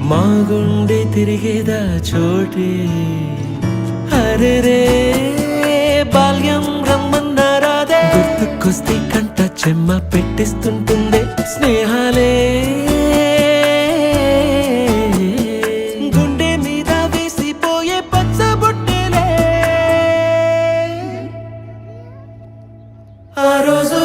మా గుండె తిరిగేదా చోటే? అరే రే బాల్యం రమ్మన్నారాదే గుర్తుకొస్తే కంట చెమ్మ పెట్టిస్తుంటుందే స్నేహాలే. గుండె ఆ రోజు